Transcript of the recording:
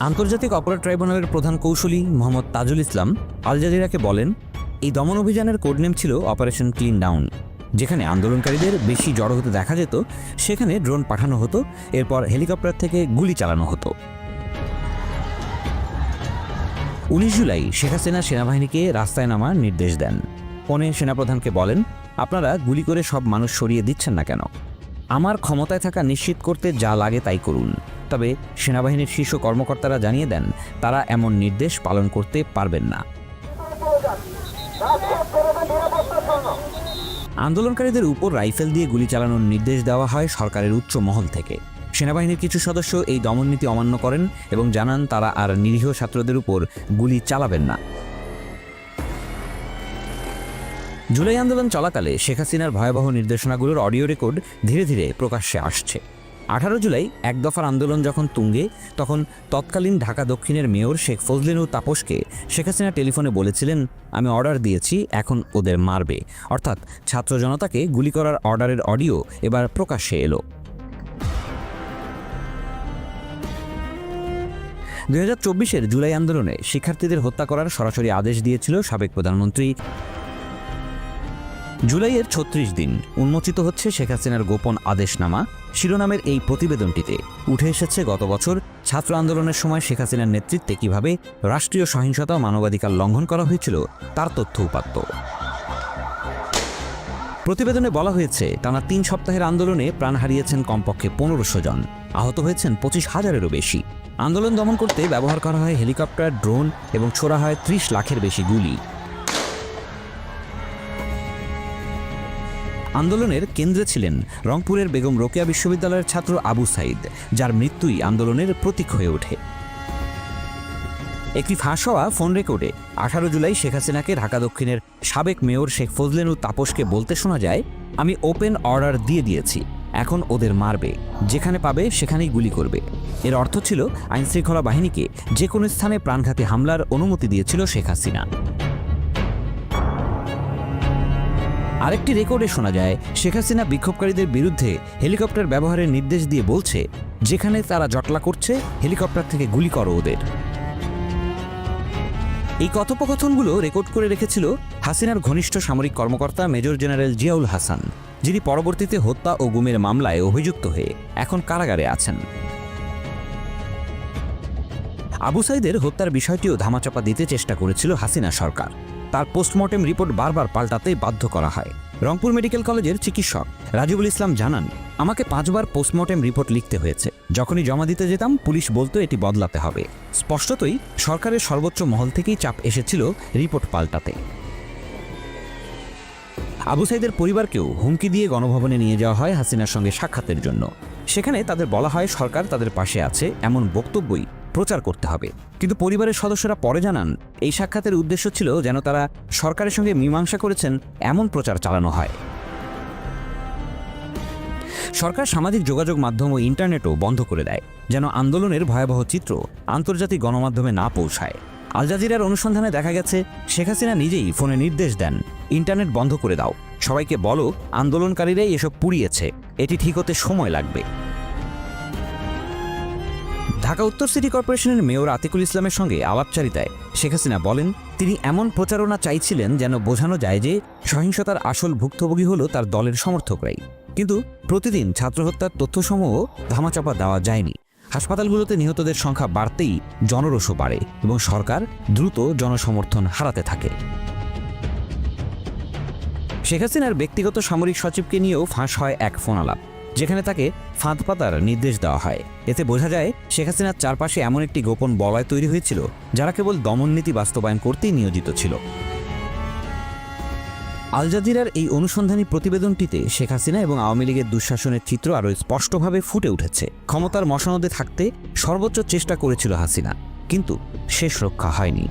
আন্তর্জাতিক অপরাধ ট্রাইব্যুনালের প্রধান কৌশলী মোহাম্মদ তাজুল ইসলাম আল জাজিরাকে বলেন, এই দমন অভিযানের কোডনেম ছিল অপারেশন ক্লিন ডাউন। যেখানে আন্দোলনকারীদের বেশি জড়ো হতে দেখা যেত, সেখানে ড্রোন পাঠানো হতো, এরপর হেলিকপ্টার থেকে গুলি চালানো হতো। উনিশ জুলাই শেখ হাসিনা সেনাবাহিনীকে রাস্তায় নামার নির্দেশ দেন। ফোনে সেনাপ্রধানকে বলেন, আপনারা গুলি করে সব মানুষ সরিয়ে দিচ্ছেন না কেন? আমার ক্ষমতায় থাকা নিশ্চিত করতে যা লাগে তাই করুন। তবে সেনাবাহিনীর শীর্ষ কর্মকর্তারা জানিয়ে দেন, তারা এমন নির্দেশ পালন করতে পারবেন না। আন্দোলনকারীদের উপর রাইফেল দিয়ে গুলি চালানোর নির্দেশ দেওয়া হয় সরকারের উচ্চ মহল থেকে। সেনাবাহিনীর কিছু সদস্য এই দমননীতি অমান্য করেন এবং জানান তারা আর নিরীহ ছাত্রদের উপর গুলি চালাবেন না। জুলাই আন্দোলন চলাকালে শেখ হাসিনার ভয়াবহ নির্দেশনাগুলোর অডিও রেকর্ড ধীরে ধীরে প্রকাশ্যে আসছে। আঠারো জুলাই এক দফার আন্দোলন যখন তুঙ্গে, তখন তৎকালীন ঢাকা দক্ষিণের মেয়র শেখ ফজলিনু তাপসকে শেখ হাসিনা টেলিফোনে বলেছিলেন, আমি অর্ডার দিয়েছি, এখন ওদের মারবে। অর্থাৎ ছাত্র জনতাকে গুলি করার অর্ডারের অডিও এবার প্রকাশ্যে এলো। দুই হাজার চব্বিশের জুলাই আন্দোলনে শিক্ষার্থীদের হত্যা করার সরাসরি আদেশ দিয়েছিল সাবেক প্রধানমন্ত্রী। জুলাইয়ের ছত্রিশ দিন উন্মোচিত হচ্ছে শেখ হাসিনার গোপন আদেশনামা। শিরোনামের এই প্রতিবেদনটিতে উঠে এসেছে, গত বছর ছাত্র আন্দোলনের সময় শেখ হাসিনার নেতৃত্বে কীভাবে রাষ্ট্রীয় সহিংসতা ও মানবাধিকার লঙ্ঘন করা হয়েছিল, তার তথ্য উপাত্ত। প্রতিবেদনে বলা হয়েছে, টানা তিন সপ্তাহের আন্দোলনে প্রাণ হারিয়েছেন কমপক্ষে পনেরোশো জন, আহত হয়েছেন পঁচিশ হাজারেরও বেশি। আন্দোলন দমন করতে ব্যবহার করা হয় হেলিকপ্টার, ড্রোন এবং ছোড়া হয় ত্রিশ লাখের বেশি গুলি। আন্দোলনের কেন্দ্রে ছিলেন রংপুরের বেগম রোকেয়া বিশ্ববিদ্যালয়ের ছাত্র আবু সাইদ, যার মৃত্যুই আন্দোলনের প্রতীক হয়ে ওঠে। একটি ফাঁস হওয়া ফোন রেকর্ডে আঠারো জুলাই শেখ হাসিনাকে ঢাকা দক্ষিণের সাবেক মেয়র শেখ ফজলেনু তাপসকে বলতে শোনা যায়, আমি ওপেন অর্ডার দিয়ে দিয়েছি, এখন ওদের মারবে, যেখানে পাবে সেখানেই গুলি করবে। এর অর্থ ছিল আইনশৃঙ্খলা বাহিনীকে যে কোনো স্থানে প্রাণঘাতী হামলার অনুমতি দিয়েছিল শেখ হাসিনা। আরেকটি রেকর্ডে শোনা যায়, শেখ হাসিনা বিক্ষোভকারীদের বিরুদ্ধে হেলিকপ্টার ব্যবহারের নির্দেশ দিয়ে বলছে, যেখানে তারা জটলা করছে, হেলিকপ্টার থেকে গুলি করো ওদের। এই কথোপকথনগুলো রেকর্ড করে রেখেছিল হাসিনার ঘনিষ্ঠ সামরিক কর্মকর্তা মেজর জেনারেল জিয়াউল হাসান, যিনি পরবর্তীতে হত্যা ও গুমের মামলায় অভিযুক্ত হয়ে এখন কারাগারে আছেন। আবু সাইদের হত্যার বিষয়টিও ধামাচাপা দিতে চেষ্টা করেছিল হাসিনা সরকার। তার পোস্টমর্টেম রিপোর্ট বারবার পাল্টাতে বাধ্য করা হয়। রংপুর মেডিকেল কলেজের চিকিৎসক রাজিবুল ইসলাম জানান, আমাকে পাঁচবার পোস্টমর্টেম রিপোর্ট লিখতে হয়েছে। যখনই জমা দিতে যেতাম, পুলিশ বলতো এটি বদলাতে হবে। স্পষ্টতই, সরকারের সর্বোচ্চ মহল থেকেই চাপ এসেছিল রিপোর্ট পাল্টাতে। আবু সাইদের পরিবারকেও হুমকি দিয়ে গণভবনে নিয়ে যাওয়া হয় হাসিনার সঙ্গে সাক্ষাতের জন্য। সেখানে তাদের বলা হয়, সরকার তাদের পাশে আছে, এমন বক্তব্যই প্রচার করতে হবে। কিন্তু পরিবারের সদস্যরা পরে জানান, এই সাক্ষাতের উদ্দেশ্য ছিল যেন তারা সরকারের সঙ্গে মীমাংসা করেছেন, এমন প্রচার চালানো হয়। সরকার সামাজিক যোগাযোগ মাধ্যম ও ইন্টারনেটও বন্ধ করে দেয়, যেন আন্দোলনের ভয়াবহ চিত্র আন্তর্জাতিক গণমাধ্যমে না পৌঁছায়। আল জাজিরার অনুসন্ধানে দেখা গেছে, শেখ হাসিনা নিজেই ফোনে নির্দেশ দেন, ইন্টারনেট বন্ধ করে দাও, সবাইকে বলো আন্দোলনকারীরাই এসব পুড়িয়েছে, এটি ঠিক হতে সময় লাগবে। ঢাকা উত্তর সিটি কর্পোরেশনের মেয়র আতিকুল ইসলামের সঙ্গে আলাপচারিতায় শেখ হাসিনা বলেন, তিনি এমন প্রচারণা চাইছিলেন যেন বোঝানো যায় যে সহিংসতার আসল ভুক্তভোগী হল তার দলের সমর্থকরাই। কিন্তু প্রতিদিন ছাত্র হত্যার তথ্যসমূহ ধামাচাপা দেওয়া যায়নি। হাসপাতালগুলোতে নিহতদের সংখ্যা বাড়তেই জনরোষও বাড়ে এবং সরকার দ্রুত জনসমর্থন হারাতে থাকে। শেখ হাসিনার ব্যক্তিগত সামরিক সচিবকে নিয়েও ফাঁস হয় এক ফোনালাপ যেখানে তাকে ফাঁদ পাতার নির্দেশ দেওয়া হয়। এতে বোঝা যায়, শেখ হাসিনার চারপাশে এমন একটি গোপন বলয় তৈরি হয়েছিল, যারা কেবল দমননীতি বাস্তবায়ন করতেই নিয়োজিত ছিল। আল জাজিরার এই অনুসন্ধানী প্রতিবেদনটিতে শেখ হাসিনা এবং আওয়ামী লীগের দুঃশাসনের চিত্র আরও স্পষ্টভাবে ফুটে উঠেছে। ক্ষমতার মশানদে থাকতে সর্বোচ্চ চেষ্টা করেছিল হাসিনা, কিন্তু শেষ রক্ষা হয়নি।